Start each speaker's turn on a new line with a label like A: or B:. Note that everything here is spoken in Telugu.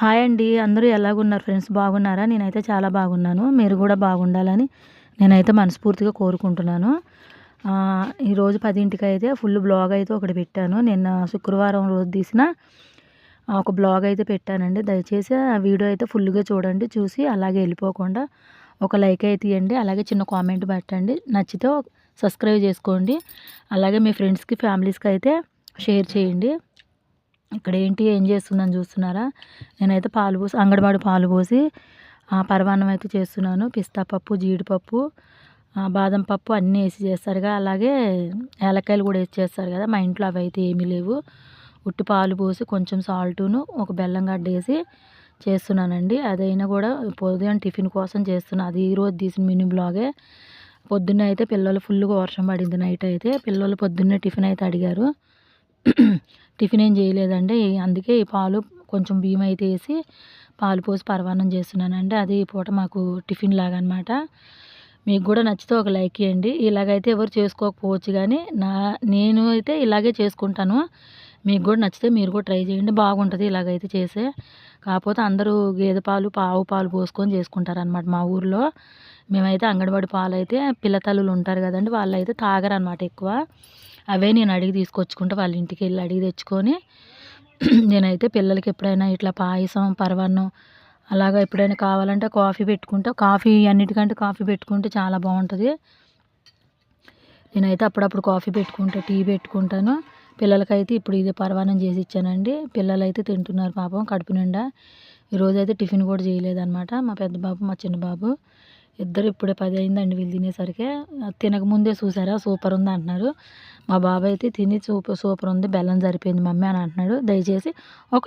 A: హాయ్ అండి అందరూ ఎలాగున్నారు ఫ్రెండ్స్? బాగున్నారా? నేనైతే చాలా బాగున్నాను. మీరు కూడా బాగుండాలని నేనైతే మనస్ఫూర్తిగా కోరుకుంటున్నాను. ఈరోజు పదింటికి అయితే ఫుల్ బ్లాగ్ అయితే ఒకటి పెట్టాను. నిన్న శుక్రవారం రోజు తీసిన ఒక బ్లాగ్ అయితే పెట్టానండి. దయచేసి ఆ వీడియో అయితే ఫుల్గా చూడండి చూసి అలాగే వెళ్ళిపోకుండా ఒక లైక్ అయితే ఇవ్వండి అలాగే చిన్న కామెంట్ పెట్టండి. నచ్చితే సబ్స్క్రైబ్ చేసుకోండి. అలాగే మీ ఫ్రెండ్స్కి ఫ్యామిలీస్కి అయితే షేర్ చేయండి. ఇక్కడ ఏంటి ఏం చేస్తున్నాను చూస్తున్నారా? నేనైతే పాలు పోసి అంగడివాడు పాలు పోసి పరమాన్నం అయితే చేస్తున్నాను. పిస్తా పప్పు జీడిపప్పు బాదం పప్పు అన్నీ వేసి చేస్తారుగా. అలాగే ఏలక్కాయలు కూడా వేసి చేస్తారు కదా. మా ఇంట్లో అవి అయితే ఏమీ లేవు. ఉట్టి పాలు పోసి కొంచెం సాల్టును ఒక బెల్లం గడ్డ వేసి చేస్తున్నానండి. అదైనా కూడా పొద్దున టిఫిన్ కోసం చేస్తున్నా. అది ఈరోజు తీసిన మినీ బ్లాగే. పొద్దున్న అయితే పిల్లలు ఫుల్గా వర్షం పడింది నైట్ అయితే. పిల్లలు పొద్దున్నే టిఫిన్ అయితే అడిగారు. టిఫిన్ ఏం చేయలేదండి. అందుకే ఈ పాలు కొంచెం బియ్యం అయితే వేసి పాలు పోసి పరమాన్నం చేస్తున్నానండి. అది ఈ పూట మాకు టిఫిన్ లాగా అనమాట మీకు కూడా నచ్చితే ఒక లైక్ ఇవ్వండి ఇలాగైతే ఎవరు చేసుకోకపోవచ్చు కానీ నా నేను అయితే ఇలాగే చేసుకుంటాను. మీకు కూడా నచ్చితే మీరు కూడా ట్రై చేయండి. బాగుంటుంది ఇలాగైతే చేసే కాకపోతే అందరూ గేదె పాలు పావు పాలు పోసుకొని చేసుకుంటారనమాట మా ఊర్లో. మేమైతే అంగన్వాడి పాలు అయితే పిల్లతల్లులు ఉంటారు కదండి వాళ్ళు అయితే తాగరనమాట ఎక్కువ. అవే నేను అడిగి తీసుకొచ్చుకుంటే వాళ్ళ ఇంటికి వెళ్ళి అడిగి తెచ్చుకొని నేనైతే పిల్లలకి ఎప్పుడైనా ఇట్లా పాయసం పరవన్నం అలాగా ఎప్పుడైనా కావాలంటే కాఫీ పెట్టుకుంటే. కాఫీ అన్నిటికంటే కాఫీ పెట్టుకుంటే చాలా బాగుంటుంది. నేనైతే అప్పుడప్పుడు కాఫీ పెట్టుకుంటా టీ పెట్టుకుంటాను. పిల్లలకైతే ఇప్పుడు ఇది పర్వాణం చేసి ఇచ్చానండి. పిల్లలు అయితే తింటున్నారు పాపం కడుపు నిండా. ఈరోజు అయితే టిఫిన్ కూడా చేయలేదన్నమాట. మా పెద్ద బాబు మా చిన్న బాబు. ఇద్దరు ఇప్పుడే పది అయిందండి వీళ్ళు తినేసరికి. తినకముందే చూసారా? సూపర్ ఉంది అంటున్నారు. మా బాబాయ్ అయితే తిని సూపర్ సూపర్ ఉంది. బెల్లం సరిపోయింది మమ్మీ అని అంటున్నాడు. దయచేసి ఒక